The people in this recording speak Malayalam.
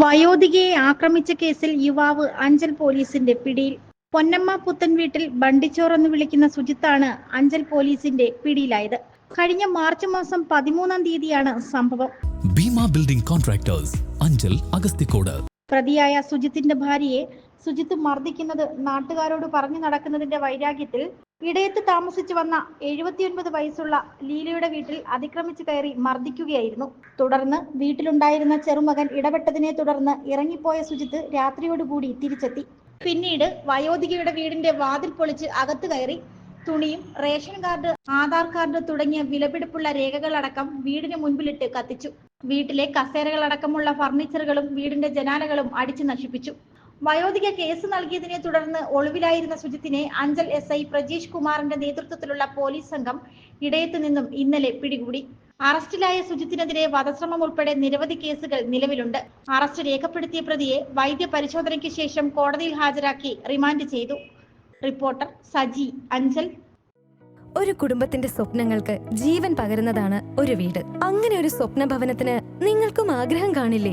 വയോധികയെ ആക്രമിച്ച കേസിൽ യുവാവ് അഞ്ചൽ പോലീസിന്റെ പിടിയിൽ. പൊന്നമ്മ പുത്തൻ വീട്ടിൽ ബണ്ടിച്ചോർ എന്ന് വിളിക്കുന്ന സുജിത്താണ് അഞ്ചൽ പോലീസിന്റെ പിടിയിലായത്. കഴിഞ്ഞ മാർച്ച് മാസം പതിമൂന്നാം തീയതിയാണ് സംഭവം. Bhima building contractors Anchal Agasthikode. പ്രതിയായ സുജിത്തിന്റെ ഭാര്യയെ സുജിത്ത് മർദ്ദിക്കുന്നത് നാട്ടുകാരോട് പറഞ്ഞു നടക്കുന്നതിന്റെ വൈരാഗ്യത്തിൽ ഇടയത്ത് താമസിച്ചു വന്ന എഴുപത്തിയൊൻപത് വയസ്സുള്ള ലീലയുടെ വീട്ടിൽ അതിക്രമിച്ചു കയറി മർദ്ദിക്കുകയായിരുന്നു. തുടർന്ന് വീട്ടിലുണ്ടായിരുന്ന ചെറുമകൻ ഇടപെട്ടതിനെ തുടർന്ന് ഇറങ്ങിപ്പോയ സുജിത്ത് രാത്രിയോടുകൂടി തിരിച്ചെത്തി. പിന്നീട് വയോധികയുടെ വീടിന്റെ വാതിൽ പൊളിച്ച് അകത്തു കയറി തുണിയും റേഷൻ കാർഡ് ആധാർ കാർഡ് തുടങ്ങിയ വിലപിടിപ്പുള്ള രേഖകളടക്കം വീടിന് മുൻപിലിട്ട് കത്തിച്ചു. വീട്ടിലെ കസേരകളടക്കമുള്ള ഫർണിച്ചറുകളും വീടിന്റെ ജനാലകളും അടിച്ചു നശിപ്പിച്ചു. വയോധിക കേസ് നൽകിയതിനെ തുടർന്ന് ഒളിവിലായിരുന്ന സുജിത്തിനെ അഞ്ചൽ എസ് ഐ പ്രജീഷ് കുമാറിന്റെ നേതൃത്വത്തിലുള്ള പോലീസ് സംഘം ഇടയത്തു നിന്നും ഇന്നലെ പിടികൂടി. അറസ്റ്റിലായ സുജിത്തിനെതിരെ വധശ്രമം ഉൾപ്പെടെ നിരവധി കേസുകൾ നിലവിലുണ്ട്. അറസ്റ്റ് രേഖപ്പെടുത്തിയ പ്രതിയെ വൈദ്യ പരിശോധനയ്ക്ക് ശേഷം കോടതിയിൽ ഹാജരാക്കി റിമാൻഡ് ചെയ്തു. റിപ്പോർട്ടർ സജി അഞ്ചൽ. ഒരു കുടുംബത്തിന്റെ സ്വപ്നങ്ങൾക്ക് ജീവൻ പകരുന്നതാണ് ഒരു വീട്. അങ്ങനെ ഒരു സ്വപ്ന ഭവനത്തിന് നിങ്ങൾക്കും ആഗ്രഹം കാണില്ലേ?